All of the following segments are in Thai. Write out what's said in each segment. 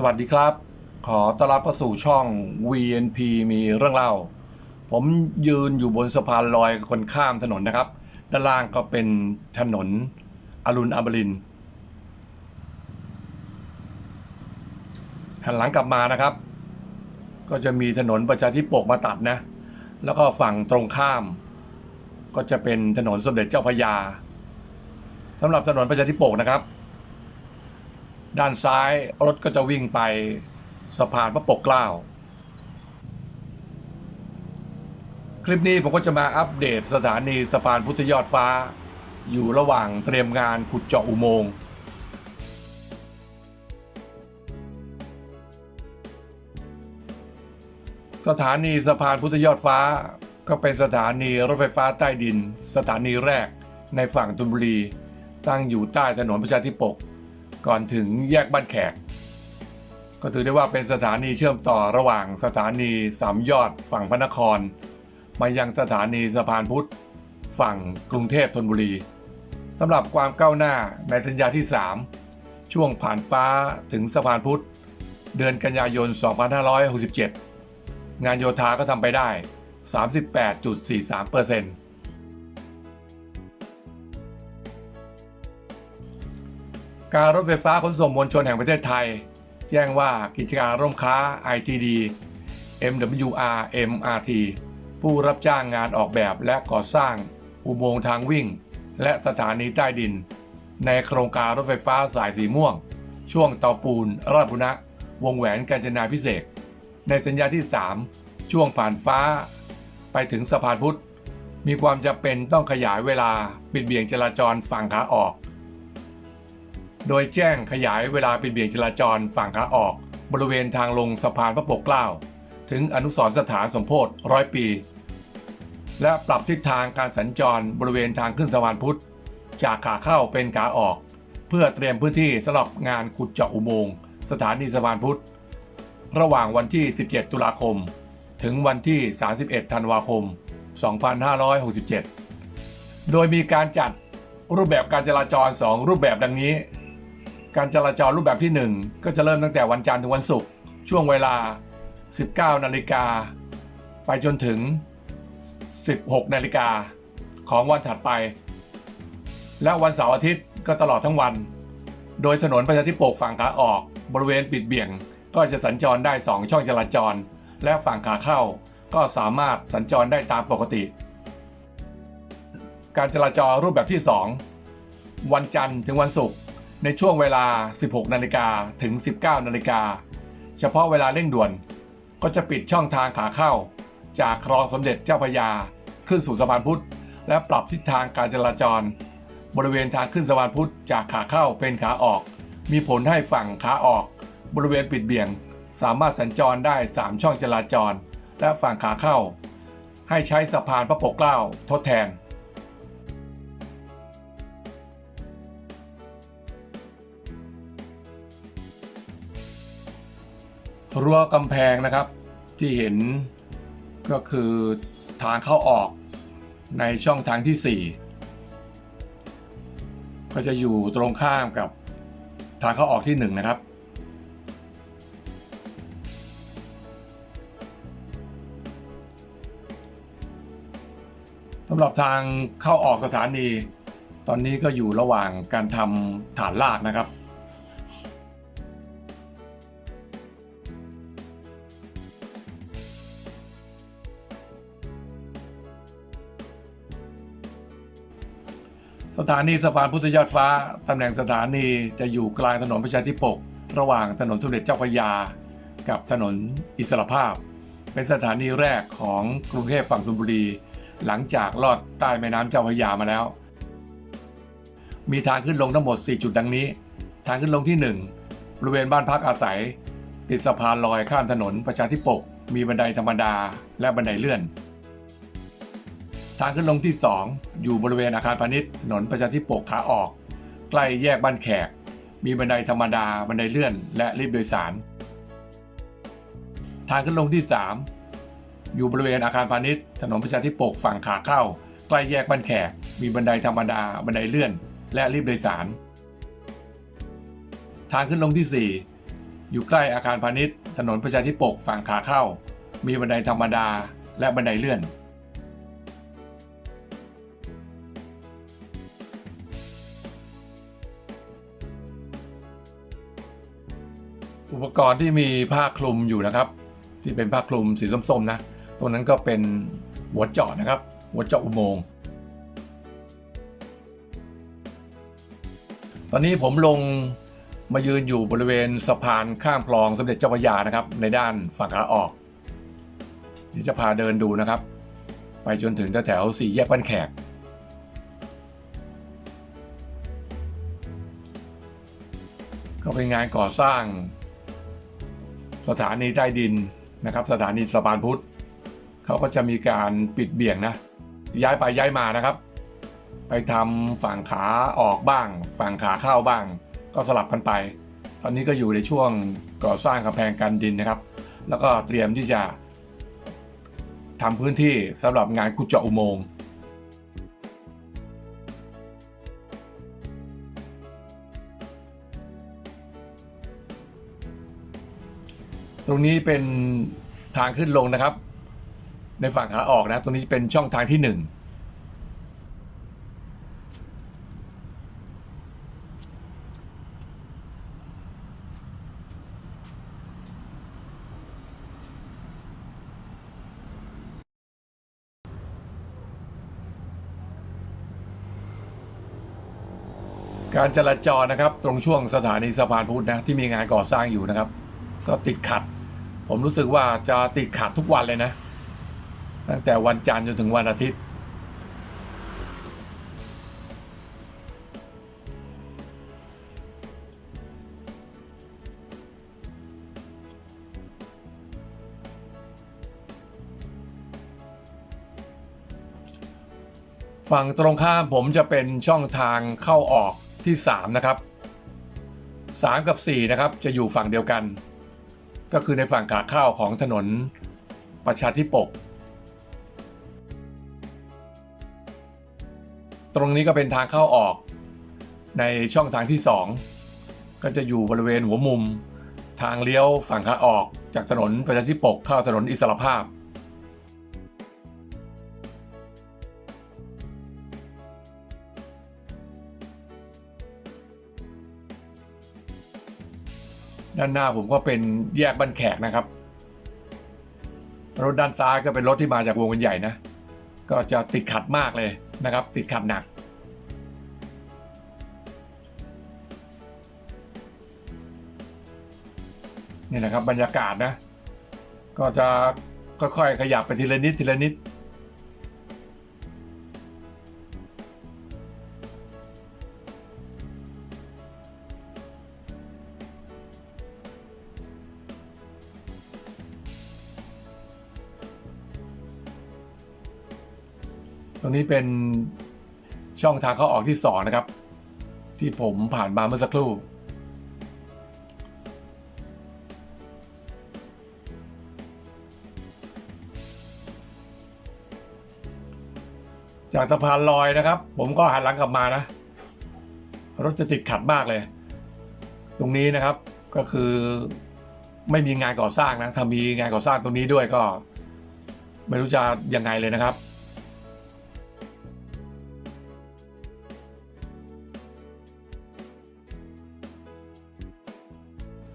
สวัสดีครับ ขอต้อนรับเข้าสู่ช่อง VNP มีเรื่องเล่า ผมยืนอยู่บนสะพานลอยคนข้ามถนนนะครับ ด้านล่างก็เป็นถนนอรุณอมรินหันหลังกลับมานะครับ ก็จะมีถนนประชาธิปกมาตัดนะ แล้วก็ฝั่งตรงข้าม ก็จะเป็นถนนสมเด็จเจ้าพระยาสำหรับถนนประชาธิปกนะครับ ด้านซ้ายรถก็จะวิ่งไปสะพานพระปกเกล้า คลิปนี้ผมก็จะมาอัปเดตสถานีสะพานพุทธยอดฟ้า อยู่ระหว่างเตรียมงานขุดเจาะอุโมงค์สถานีสะพานพุทธยอดฟ้า ก็เป็นสถานีรถไฟฟ้าใต้ดิน สถานีแรกในฝั่งธนบุรี ตั้งอยู่ใต้ถนนประชาธิปก ก่อนถึงแยกบ้านแขก ก็ถือได้ว่าเป็นสถานีเชื่อมต่อระหว่างสถานีสามยอดฝั่งพระนคร มายังสถานีสะพานพุทธ ฝั่งกรุงเทพธนบุรีสำหรับความก้าวหน้าในสัญญาที่ 3 ช่วงผ่านฟ้าถึงสะพานพุทธ เดือนกันยายน 2567 งานโยธาก็ทำไปได้ 38.43%เปอร์เซ็นต์ การรถไฟฟ้าขนส่งมวลชนแห่งประเทศไทย แจ้งว่ากิจการร่วมค้า ITD MWR MRT ผู้รับจ้างงานออกแบบและก่อสร้างอุโมงค์ทางวิ่ง และสถานีใต้ดิน ในโครงการรถไฟฟ้าสายสีม่วง ช่วงเตาปูน ราชบุรณะ วงแหวนกาญจนาพิเศษกในสัญญาที่ 3 ช่วงผ่านฟ้า ไปถึงสะพานพุทธ มีความจำเป็นต้องขยายเวลาปิดเบี่ยงจราจรฝั่งขาออก โดยแจ้งขยายเวลาเปิดเบี่ยงจราจรฝั่งขาออก บริเวณทางลงสะพานพระปกเกล้า ถึงอนุสรสถานสมโพธิร้อยปี และปรับทิศทางการสัญจรบริเวณทางขึ้นสะพานพุทธ จากขาเข้าเป็นขาออก เพื่อเตรียมพื้นที่สำหรับงานขุดเจาะอุโมงค์สถานีสะพานพุทธ ระหว่างวันที่ 17 ตุลาคม ถึงวันที่ 31 ธันวาคม 2567 โดยมีการจัดรูปแบบการจราจร 2 รูปแบบดังนี้ การจราจรรูปแบบที่ 1 ก็จะเริ่มตั้งแต่วันจันทร์ถึงวันศุกร์ช่วงเวลา 19 นาฬิกา ไปจนถึง 16 นาฬิกาของวันถัดไป และวันเสาร์อาทิตย์ก็ตลอดทั้งวัน โดยถนนประชาธิปกฝั่งขาออก บริเวณปิดเบี่ยง ก็จะสัญจรได้ 2 ช่องจราจร และฝั่งขาเข้าก็สามารถสัญจรได้ตามปกติ การจราจรรูปแบบที่ 2 วันจันทร์ถึงวันศุกร์ ในช่วงเวลา 16 นาฬิกาถึง 19 นาฬิกา เฉพาะเวลาเร่งด่วน ก็จะปิดช่องทางขาเข้า จากคลองสมเด็จเจ้าพระยา ขึ้นสู่สะพานพุทธ และปรับทิศทางการจราจร บริเวณทางขึ้นสะพานพุทธจากขาเข้าเป็นขาออก มีผลให้ฝั่งขาออก บริเวณปิดเบี่ยง สามารถสัญจรได้ 3 ช่องจราจร และฝั่งขาเข้า ให้ใช้สะพานพระปกเกล้าทดแทน รั้วกำแพงนะครับ ที่เห็นก็คือทางเข้าออกในช่องทางที่ 4 ก็จะอยู่ตรงข้ามกับทางเข้าออกที่ 1 นะครับ สำหรับทางเข้าออกสถานี ตอนนี้ก็อยู่ระหว่างการทำฐานลากนะครับ สถานีสะพานพุทธยอดฟ้า ตำแหน่งสถานีจะอยู่กลางถนนประชาธิปก ระหว่างถนนสมเด็จเจ้าพระยา กับถนนอิสรภาพ เป็นสถานีแรกของกรุงเทพฝั่งธนบุรี หลังจากลอดใต้แม่น้ำเจ้าพระยามาแล้ว มีทางขึ้นลงทั้งหมด 4 จุดดังนี้ ทางขึ้นลงที่ 1 บริเวณบ้านพักอาศัย ติดสะพานลอยข้ามถนนประชาธิปก มีบันไดธรรมดาและบันไดเลื่อน ทางขึ้นลงที่ 2 อยู่บริเวณอาคารพาณิชย์ถนนประชาธิปกขาออก ใกล้แยกบ้านแขก มีบันไดธรรมดา บันไดเลื่อน และลิฟต์โดยสาร ทางขึ้นลงที่ 3 อยู่บริเวณอาคารพาณิชย์ถนนประชาธิปกฝั่งขาเข้า ใกล้แยกบ้านแขก มีบันไดธรรมดา บันไดเลื่อน และลิฟต์โดยสาร ทางขึ้นลงที่อยู่ใกล้อาคารพาณิชย์ถนนประชาธิปกฝั่งขาเข้า มีบันไดธรรมดา และบันไดเลื่อน อุปกรณ์ที่มีผ้าคลุมอยู่นะครับ ที่เป็นผ้าคลุมสีส้มๆนะตรงนั้นก็เป็นหัวเจาะนะครับ หัวเจาะอุโมงค์ตอนนี้ผมลงมายืนอยู่บริเวณสะพานข้ามคลองสมเด็จเจ้าพระยานะครับ ในด้านฝั่งขาออกเดี๋ยวจะพาเดินดูนะครับ ไปจนถึงแถวสี่แยกบ้านแขก ก็เป็นงานก่อสร้าง สถานีใต้ดินนะครับ สถานีสะพานพุทธเขาก็จะมีการปิดเบี่ยงนะ ย้ายไปย้ายมานะครับ ไปทำฝั่งขาออกบ้าง ฝั่งขาเข้าบ้าง ก็สลับกันไป ตอนนี้ก็อยู่ในช่วงก่อสร้างกำแพงกันดินนะครับ แล้วก็เตรียมที่จะทำพื้นที่สำหรับงานขุดเจาะอุโมงค์ ตรงนี้เป็นทางขึ้นลงนะครับ ในฝั่งขาออกนะ ตรงนี้เป็นช่องทางที่หนึ่งการจราจรนะครับ ตรงช่วงสถานีสะพานพุทธนะที่มีงานก่อสร้างอยู่นะครับ ก็ติดขัด ผมรู้สึกว่าจะติดขัดทุกวันเลยนะ ตั้งแต่วันจันทร์จนถึงวันอาทิตย์ ฝั่งตรงข้ามผมจะเป็นช่องทางเข้าออกที่ 3 นะครับ 3 กับ 4 นะครับ จะอยู่ฝั่งเดียวกัน ก็คือในฝั่งขาเข้าของถนนประชาธิปก ตรงนี้ก็เป็นทางเข้าออกในช่องทางที่ 2 ก็จะอยู่บริเวณหัวมุม ทางเลี้ยวฝั่งขาออกจากถนนประชาธิปกเข้าถนนอิสรภาพ ด้านหน้าผมก็เป็นแยกบ้านแขกนะครับ รถด้านซ้ายก็เป็นรถที่มาจากวงเวียนใหญ่นะ ก็จะติดขัดมากเลยนะครับ ติดขัดหนัก นี่นะครับบรรยากาศนะ ก็จะค่อยๆขยับไปทีละนิดทีละนิด รงนี้เป็นช่องทางเข้าออกที่สองนะครับ ที่ผมผ่านมาเมื่อสักครู่ จากสะพานลอยนะครับ ผมก็หันหลังกลับมานะ รถจะติดขัดมากเลย ตรงนี้นะครับก็คือไม่มีงานก่อสร้างนะถ้ามีงานก่อสร้างตรงนี้ด้วยก็ ไม่รู้จะยังไงเลยนะครับ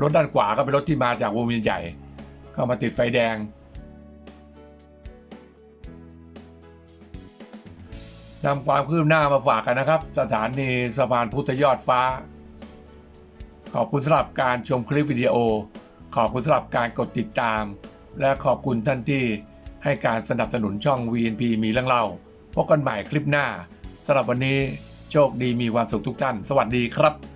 รถด้านขวาก็เป็นรถที่มาจากวงเวียนใหญ่ เข้ามาติดไฟแดง นำความคืบหน้ามาฝากกันนะครับ สถานีสะพานพุทธยอดฟ้า ขอบคุณสำหรับการชมคลิปวิดีโอ ขอบคุณสำหรับการกดติดตาม และขอบคุณท่านที่ให้การสนับสนุนช่อง VNP มีเรื่องเล่าพบกันใหม่คลิปหน้าสำหรับวันนี้โชคดีมีความสุขทุกท่าน สวัสดีครับ